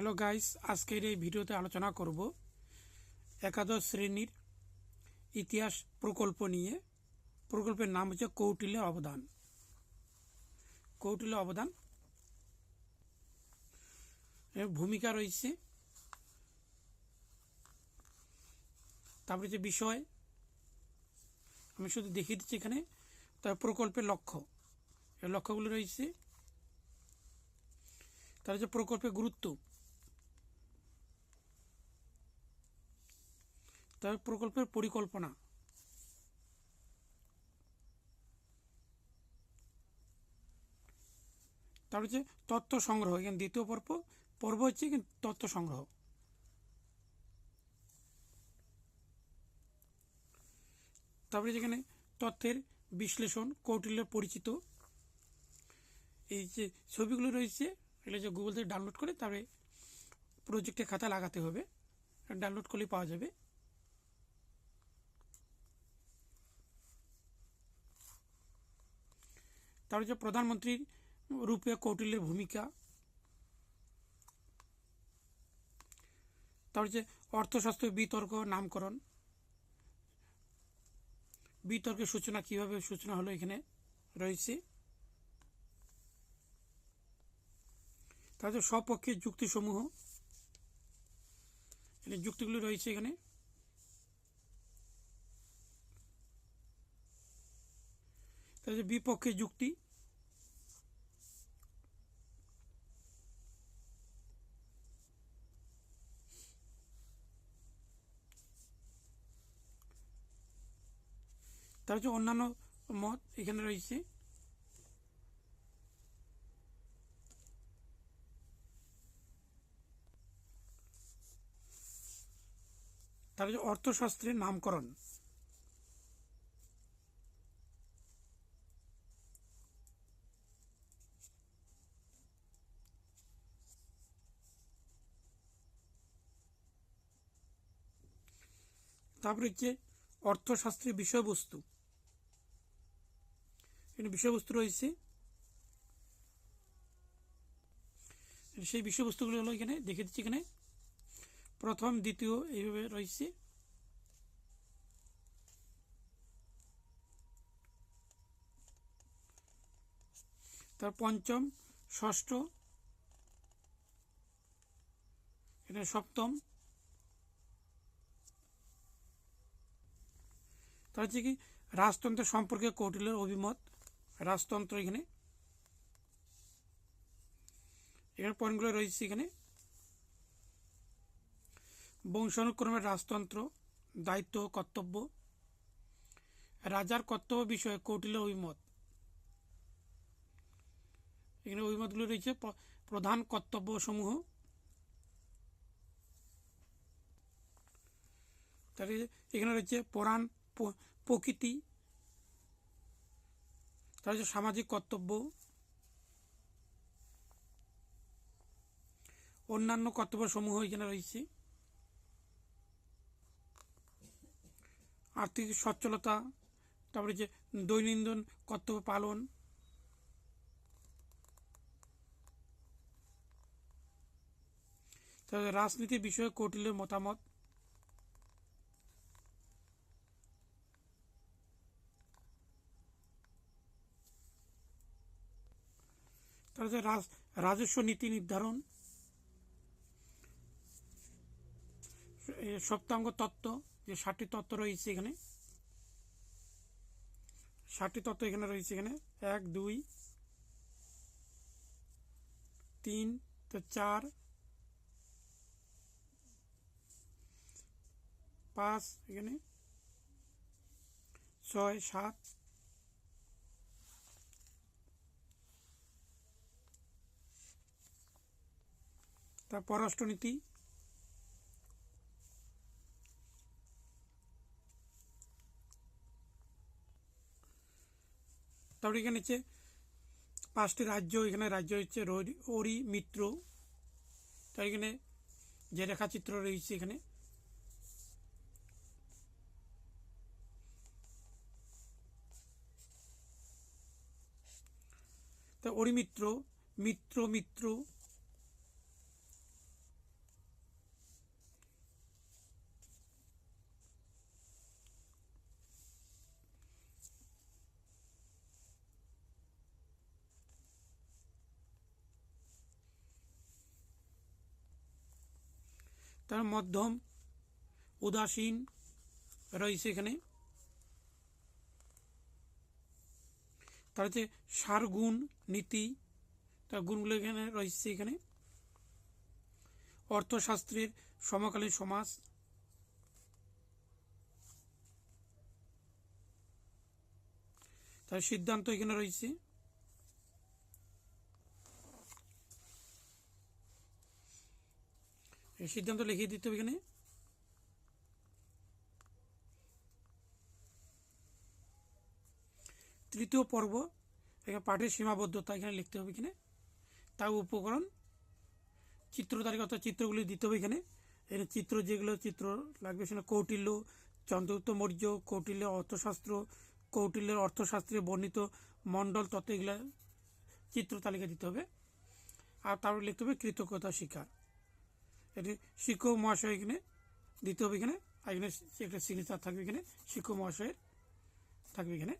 Hello guys আজকের এই ভিডিওতে আলোচনা করব একাদশ শ্রেণির ইতিহাস প্রকল্প নিয়ে। প্রকল্পের নাম হচ্ছে কৌটিল্য অবদান। কৌটিল্য অবদান ভূমিকা রয়েছে। তারপরে যে বিষয়। আমি শুধু দেখিয়ে দিচ্ছি এখানে। তার প্রকল্পের লক্ষ্য। লক্ষ্যগুলো রয়েছে। তার যে প্রকল্পের গুরুত্ব। তার প্রকল্পের পরিকল্পনা। তার হচ্ছে তথ্য সংগ্রহ, এখানে দ্বিতীয় পর্ব পর্ব হচ্ছে তথ্য সংগ্রহ। তারপরে যেখানে তথ্যের বিশ্লেষণ কৌটিল্য পরিচিত, এই যে ছবিগুলো রয়েছে, এগুলো যে গুগল থেকে ডাউনলোড করে তারপরে প্রজেক্টের খাতা লাগাতে হবে। ডাউনলোড করলেই পাওয়া যাবে। তার হচ্ছে প্রধানমন্ত্রীর রূপে কৌটিল্যের ভূমিকা, তার হচ্ছে অর্থশাস্ত্র বিতর্ক, নামকরণ, বিতর্কের সূচনা, কীভাবে সূচনা হলো এখানে রয়েছে তাদের সপক্ষে যুক্তিসমূহ, এখানে যুক্তিগুলি রয়েছে এখানে। বিপক্ষে যুক্তি। তার হচ্ছে অন্যান্য মত এখানে রয়েছে। তার হচ্ছে অর্থশাস্ত্রের নামকরণ। তারপরে হচ্ছে অর্থশাস্ত্রের বিষয়বস্তু। এখানে বিষয়বস্তু রয়েছে। সেই বিষয়বস্তুগুলো হলো এখানে, দেখে দিচ্ছি এখানে। প্রথম, দ্বিতীয়, এইভাবে রয়েছে। তার পঞ্চম, ষষ্ঠ, এখানে সপ্তম তার হচ্ছে কি রাজতন্ত্র সম্পর্কে কৌটিল্যের অভিমত, রাজতন্ত্র এখানে। এখানে পয়েন্টগুলো রয়েছে এখানে। বংশানুক্রমের রাজতন্ত্র, দায়িত্ব, কর্তব্য। রাজার কর্তব্য বিষয়ে কৌটিল্যের অভিমত। এখানে অভিমতগুলো রয়েছে প্রধান কর্তব্য সমূহ তাহলে এখানে রয়েছে পুরাণ প্রকৃতি, তার হচ্ছে সামাজিক কর্তব্য, অন্যান্য কর্তব্য সমূহ এখানে রয়েছে। আর্থিক সচ্ছলতা, তারপরে যে দৈনন্দিন কর্তব্য পালন রাজনীতির বিষয়ে কৌটিল্যের মতামত তার রাজস্ব নীতি নির্ধারণ সপ্তাঙ্গ তত্ত্ব, যে ষাটটি তত্ত্ব রয়েছে এখানে, ষাটটি তত্ত্ব এখানে রয়েছে এখানে, এক, দুই, তিন, তো চার, পাঁচ এখানে, ছয়, সাত তার পররাষ্ট্রনীতি। তারপরে এখানে হচ্ছে পাঁচটি রাজ্য, এখানে রাজ্য হচ্ছে ওরি, মিত্র। তার এখানে যে রেখাচিত্র রয়েছে এখানে। তা অরিমিত্র মিত্র মিত্র। তার মধ্যম, উদাসীন রয়েছে এখানে। তার হচ্ছে সার গুণ, নীতি, তার গুণগুলো এখানে রয়েছে এখানে। অর্থশাস্ত্রের সমকালীন সমাজ। তার সিদ্ধান্ত এখানে রয়েছে। এই সিদ্ধান্ত লিখিয়ে দিতে হবে এখানে। তৃতীয় পর্ব এখানে পাঠের সীমাবদ্ধতা এখানে লিখতে হবে এখানে। তার উপকরণ, চিত্র তালিকা অর্থাৎ চিত্রগুলি দিতে হবে এখানে। এখানে চিত্র যেগুলো, চিত্র লাগবে সেখানে কৌটিল্য, চন্দ্রগুপ্ত মৌর্য, কৌটিল্য অর্থশাস্ত্র, কৌটিল্যের অর্থশাস্ত্রে বর্ণিত মণ্ডল তত্ত্ব এগুলো চিত্র তালিকা দিতে হবে। আর তারপরে লিখতে হবে কৃতজ্ঞতা শিকার এটি শিক্ষক মহাশয় এখানে দিতে হবে এখানে। আর এখানে একটা সিগনেচার থাকবে এখানে, শিক্ষক মহাশয়ের থাকবে এখানে।